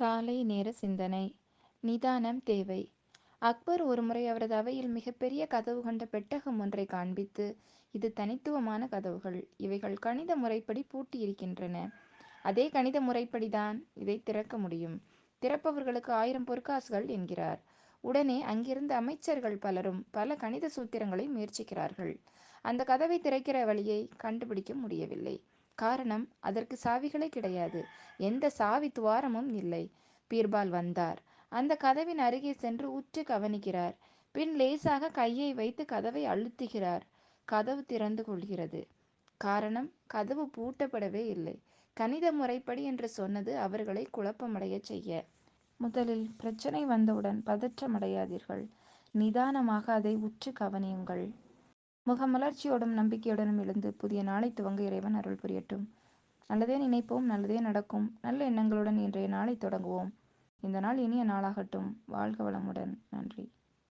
காலை நேர சிந்தனை. நிதானம் தேவை. அக்பர் ஒருமுறை அவரது அவையில் மிகப்பெரிய கதவு கொண்ட பெட்டகம் ஒன்றை காண்பித்து இது தனித்துவமான கதவுகள். இவைகள் கணித முறைப்படி பூட்டியிருக்கின்றன. அதே கணித முறைப்படிதான் இதை திறக்க முடியும். திறப்பவர்களுக்கு ஆயிரம் பொற்காசுகள் என்கிறார். உடனே அங்கிருந்த அமைச்சர்கள் பலரும் பல கணித சூத்திரங்களை முயற்சிக்கிறார்கள். அந்த கதவை திறக்கிற வழியை கண்டுபிடிக்க முடியவில்லை. காரணம் அதற்கு சாவிகளே கிடையாது. எந்த சாவி துவாரமும் இல்லை. பீர்பால் வந்தார். அந்த கதவின் அருகே சென்று உற்று கவனிக்கிறார். பின் லேசாக கையை வைத்து கதவை அழுத்துகிறார். கதவு திறந்து கொள்கிறது. காரணம் கதவு பூட்டப்படவே இல்லை. கணித முறைப்படி என்று சொன்னது அவர்களை குழப்பமடைய செய்ய. முதலில் பிரச்சனை வந்தவுடன் பதற்றமடையாதீர்கள். நிதானமாக அதை உற்று கவனியுங்கள். முகமலர்ச்சியோடும் நம்பிக்கையுடனும் எழுந்து புதிய நாளை துவங்க இறைவன் அருள் புரியட்டும். நல்லதே நினைப்போம் நல்லதே நடக்கும். நல்ல எண்ணங்களுடன் இன்றைய நாளை தொடங்குவோம். இந்த நாள் இனிய நாளாகட்டும். வாழ்க வளமுடன். நன்றி.